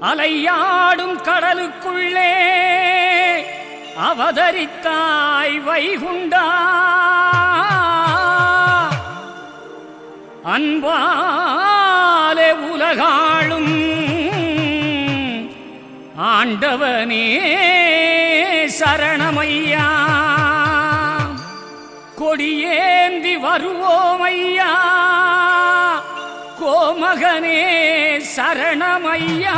அலையாடும் கடலுக்குள்ளே அவதரித்தாய் வைகுண்டா. அன்பாலே உலகாளும் ஆண்டவனே சரணமையா. கொடியேந்தி வருவோமையா. மகனே சரணமையா?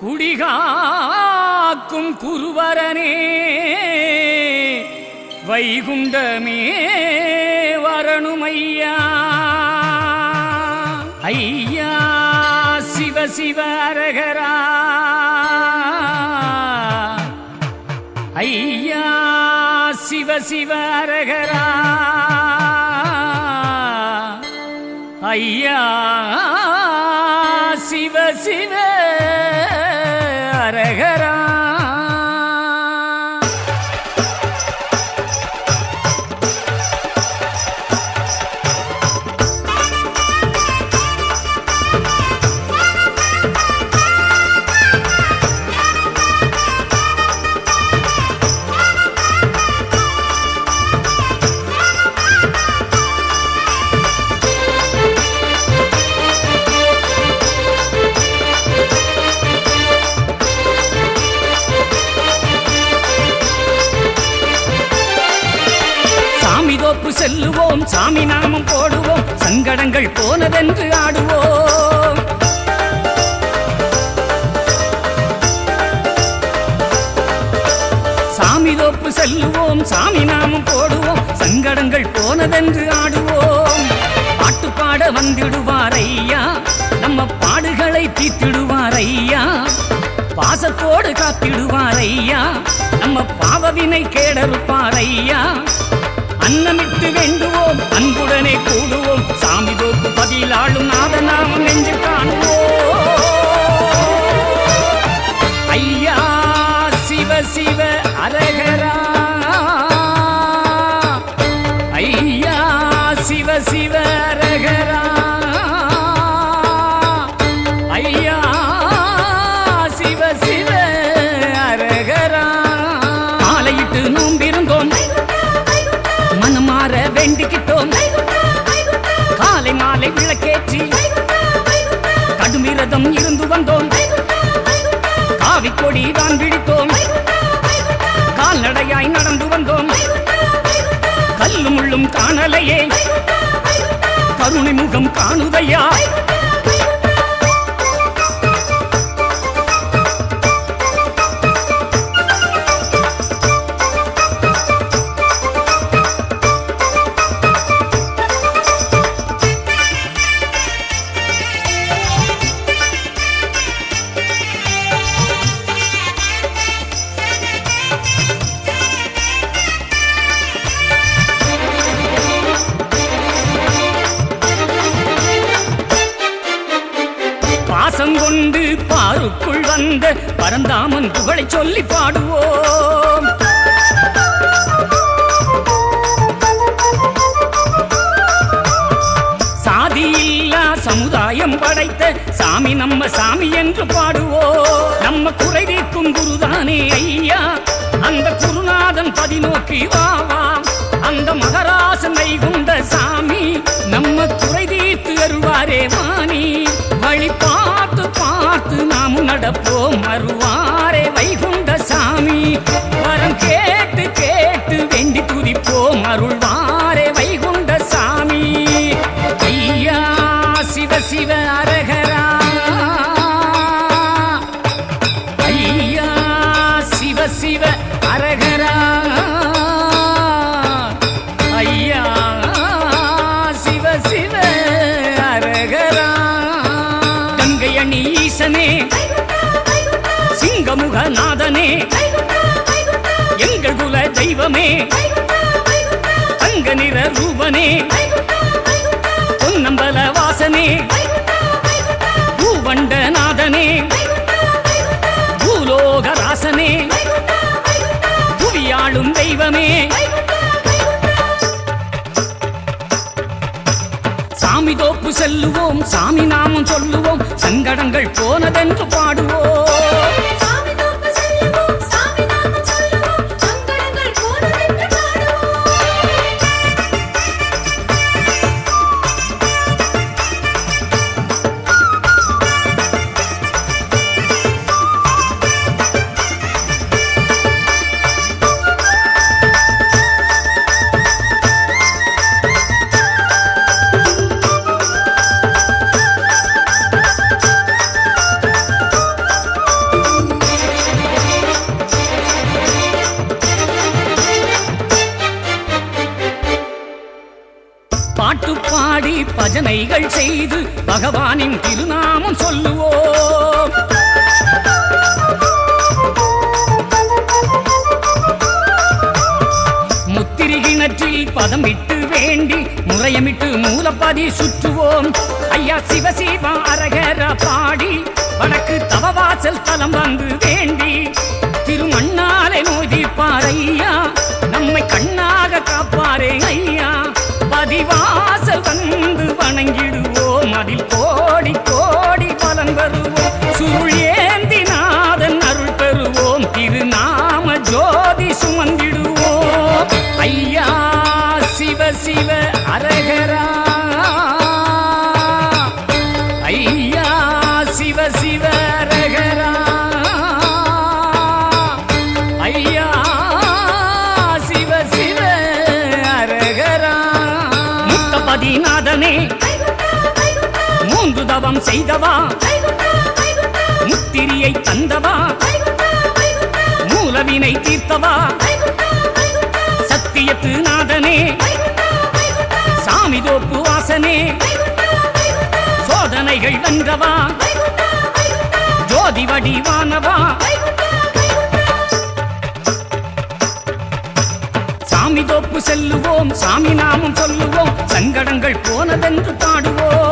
குடிகாக்கும் குருவரனே வைகுண்டமே வரணுமையா? ஐயா சிவ சிவ அரகரா? ஐயா சிவ சிவ அரகரா? ஐயா சிவ சிவ. என்று ஆடுவோம். சாமி தோப்பு செல்லுவோம் சாமி நாமம் போடுவோம் சங்கடங்கள் போனதென்று ஆடுவோம். பாட்டு பாட வந்திடுவார் ஐயா நம்ம பாடுகளை தீத்திடுவார் ஐயா பாசத்தோடு காத்திடுவார் ஐயா நம்ம பாவவினை கேடறுப்பார் ஐயா அன்னமிட்டு வேண்டுவோம் அன்புடனே கூடுவோம் சாமி தோப்பு பதிலாளும் நாதநாமம் நெஞ்சு காணுவோம். ஐயா சிவ சிவ அரகரா. காவி விழித்தோம். கால்நடையாய் நடந்து வந்தோம். கல்லும் முள்ளும் காணலையே. கருணை முகம் காணுதையா? பாசங்கொண்டு பாருக்குள் வந்த பரந்தாமன் புகழை சொல்லி பாடுவோம். சாதி இல்லா சமுதாயம் படைத்த சாமி நம்ம சாமி என்று பாடுவோம். நம்ம குறை தீர்க்கும் குருதானே ஐயா. அந்த குருநாதன் பதிநோக்கி வாவா அந்த மகராசன் வைகுண்ட சாமி நம்ம குறை தீர்த்து அருள்வாரே வாணி. வழிபா நாம் நடப்போம் சொல்லுவோம் போனதென்று பாடுவோம். பகவானின் திருநாமம் சொல்லுவோம். முத்திரி கிணற்றில் பதம் விட்டு வேண்டி முறையமிட்டு மூலப்பாதி சுற்றுவோம். ஐயா சிவசிவா அரகர பாடி வடக்கு தவவாசல் தலம் வந்து வேண்டி திருமண்ணாலை நோதிப்பார் ஐயா நம்மை கண்ணாக காப்பாரே ஐயா. பதிவாசல் வந்து வணங்கிடுவோம். அதில் கோடி கோடி பலன் வருவோம் சுருள் நாதன் அருள் பெறுவோம். திருநாம ஜோதி சுமந்திடுவோம். ஐயா சிவ சிவ செய்தவா? முத்திரியை தந்தவா? மூலவினை தீர்த்தவா? சத்தியத்து நாதனே. சாமி தோப்பு வாசனே. சோதனைகள் வென்றவா? வைகுண்டா ஜோதி வடிவானவா? சாமி தோப்பு செல்லுவோம் சாமி நாமம் சொல்லுவோம் சங்கடங்கள் போனதென்று பாடுவோம்.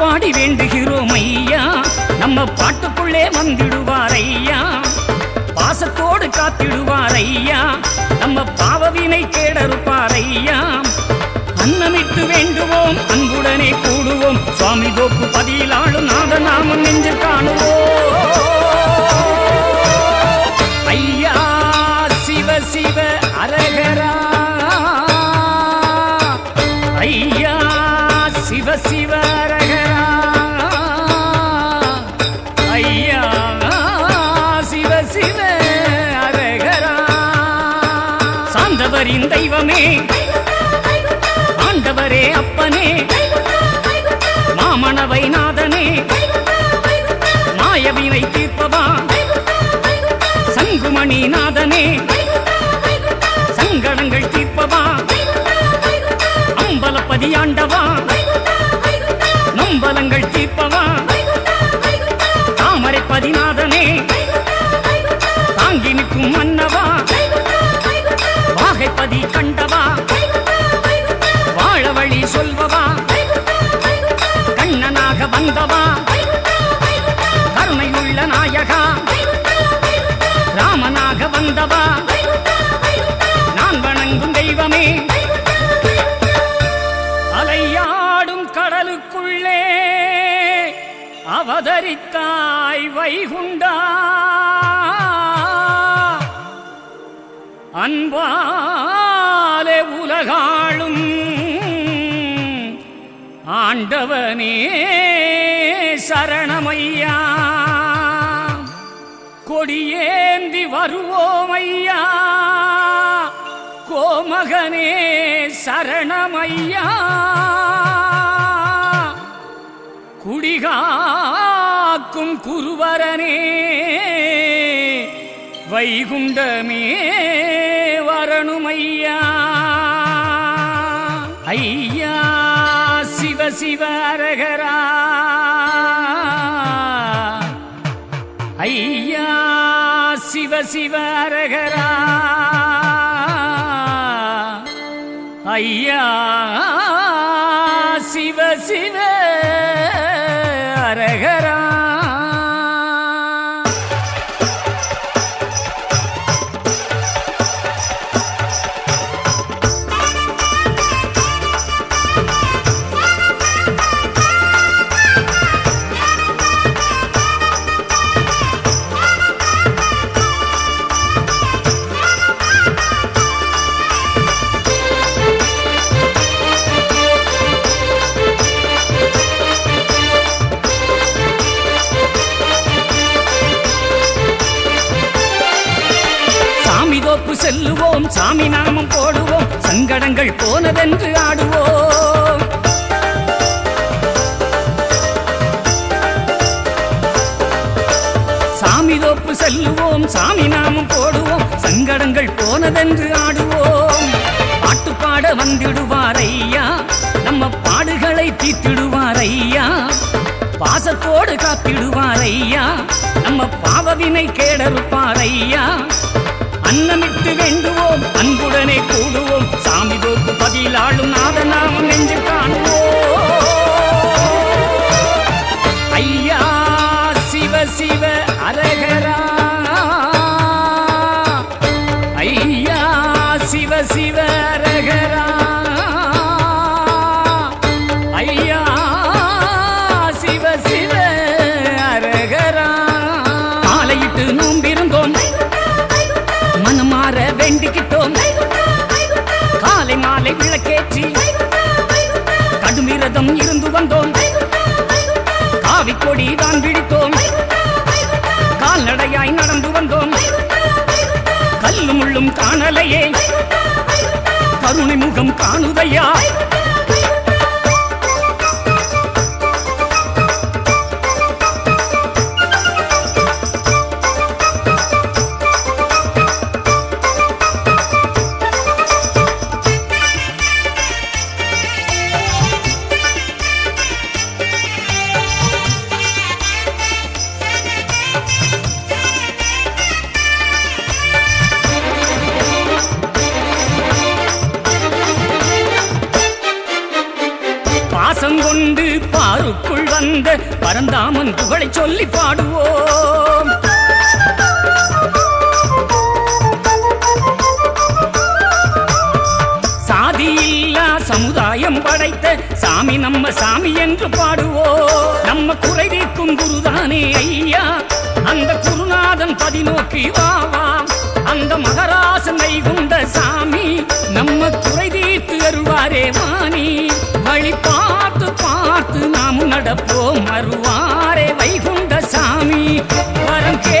பாடி வேண்டுகிறோம் ஐயா. நம்ம பாட்டுக்குள்ளே வந்திடுவார் ஐயா. பாசத்தோடு காத்திடுவார் ஐயா. நம்ம பாவவினை கேடறுப்பார் ஐயா. அன்னமிட்டு வேண்டுவோம் அன்புடனே கூடுவோம். சுவாமி தோப்பு பதியிலாளும் நாத நாமம் நெஞ்சு காணுவோம். ஆண்டவா. அவதரித்தாய் வைகுண்டா. அன்பாலே உலகாளும் ஆண்டவனே சரணமையா. கொடியேந்தி வருவோமையா. கோமகனே சரணமையா. குடிகாக்கும் குருவரனே வைகுண்டமே வரணுமையா? ஐயா சிவ சிவ அரகரா. ஐயா சிவ சிவ அரகரா. ஐயா சாமி தோப்பு செல்லுவோம் சாமி நாமம் போடுவோம் சங்கடங்கள் போனதென்று ஆடுவோம். பாட்டு பாட வந்திடுவார் ஐயா நம்ம பாடுகளை தீத்திடுவார் ஐயா பாசத்தோடு காத்திடுவார் ஐயா நம்ம பாவவினை கேடறுப்பார் ஐயா அன்னமிட்டு வேண்டுவோம் அன்புடனே கூடுவோம் சாமி தோப்பு பதிலாளும் நாதநாமம் நெஞ்சு காணுவோம். சிவ அரகரா. ஐயா சிவ சிவ அரகரா. ஐயா சிவ சிவ அரகரா. ஆலையிட்டு நோம்பிருந்தோம் மனமாற வேண்டிக்கிட்டோம். காலை மாலை விளக்கேற்றி கடுமிரதம் இருந்து வந்தோம். காவி நடந்து வந்தோம். கல்லும் முள்ளும் காணலையே. பாருக்குள் வந்த பரந்தாமன் புகழை சொல்லி பாடுவோம். சாதி இல்லா சமுதாயம் படைத்த சாமி நம்ம சாமி என்று பாடுவோம். நம்ம குறை தீர்க்கும் குருதானே ஐயா. அந்த குருநாதன் பதிநோக்கி வாவாம் அந்த மகராசனை வைகுண்ட சாமி நம்ம குறை தீர்த்து அருள்வாரே வாணி. வழி நடப்போம் அருவாரே வைகுண்ட சாமி வரம் கே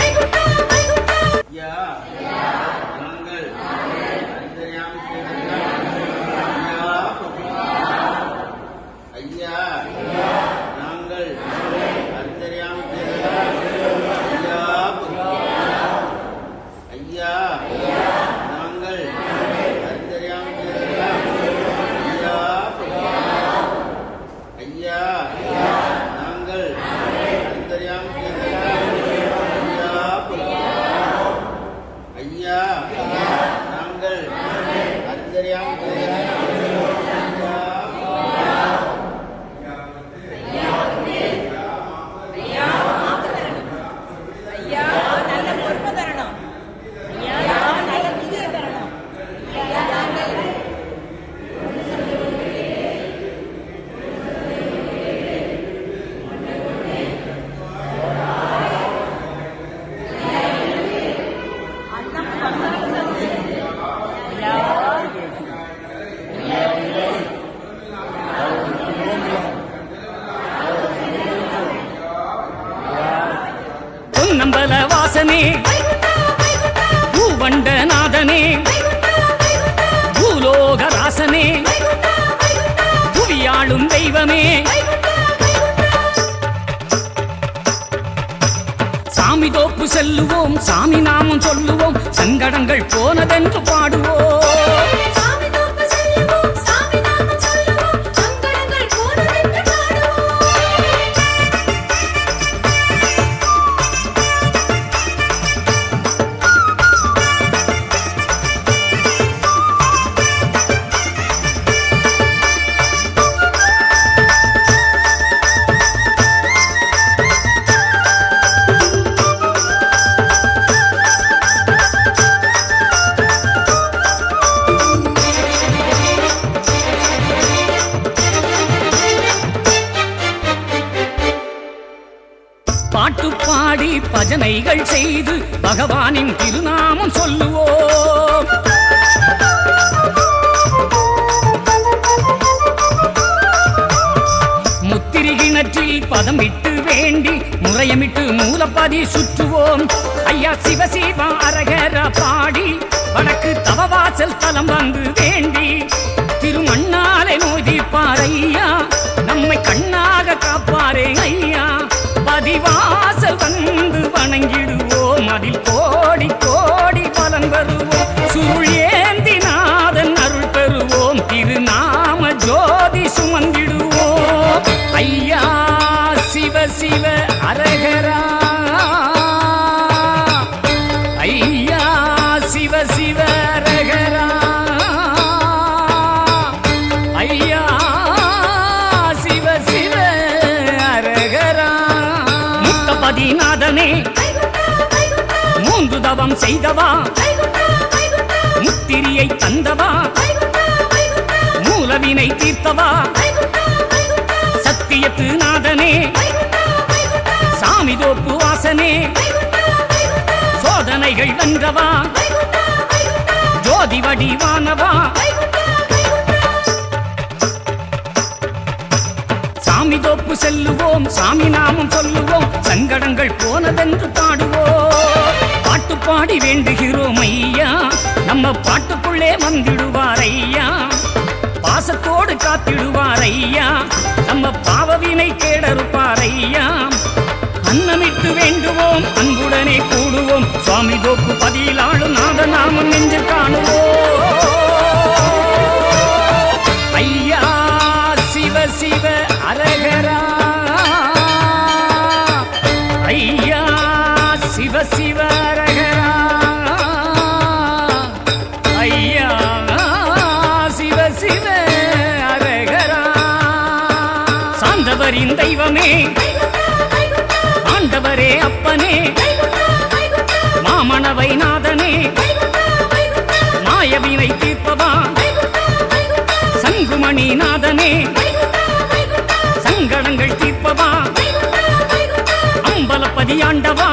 Amen. பொன்னம்பல வாசனே. பூவண்ட நாதனே பூலோக ராசனே புவியாளும் தெய்வமே. சாமி தோப்பு செல்லுவோம் சாமி நாமம் சொல்லுவோம் சங்கடங்கள் போனதென்று பாடுவோம். முத்திரி பதம் விட்டு வேண்டி முறையமிட்டு மூலப்பதி சுற்றுவோம். ஐயா சிவசிவா அரகர பாடி வடக்கு தவவாசல் தலம் வந்து வேண்டி திருமண்ணாலை நோய் ஐயா நம்மை கண்ணாக காப்பாரே ஐயா. பதிவாசல் வந்து வணங்கிடுவோம் அதில் சிவ அரகரா. ஐயா சிவ சிவ அரகரா. ஐயா சிவ சிவ அரகரா. முத்தபதிநாதனே மூன்று தவம் செய்தவா? முத்திரியை தந்தவா? மூலவினை தீர்த்தவா? வாசனே. சோதனைகள் வென்றவா? ஜோதி வடிவானவா? சாமி தோப்பு செல்லுவோம் சாமி நாமம் சொல்லுவோம் சங்கடங்கள் போனதென்று பாடுவோம். பாட்டு பாடி வேண்டுகிறோம் ஐயா நம்ம பாட்டுக்குள்ளே வந்திடுவார் ஐயா. பாசத்தோடு காத்திடுவார் ஐயா நம்ம பாவவினை கேடறுப்பார் ஐயா. அன்னமிட்டு வேண்டுவோம் அன்புடனே கூடுவோம். சுவாமி தோப்பு பதியிலாளும் நாத நாமம் நெஞ்சில் காணுவோம். மாயவினை தீர்ப்பவா? சங்குமணி நாதனே சங்கடங்கள் தீர்ப்பவா? அம்பலப்பதி ஆண்டவா?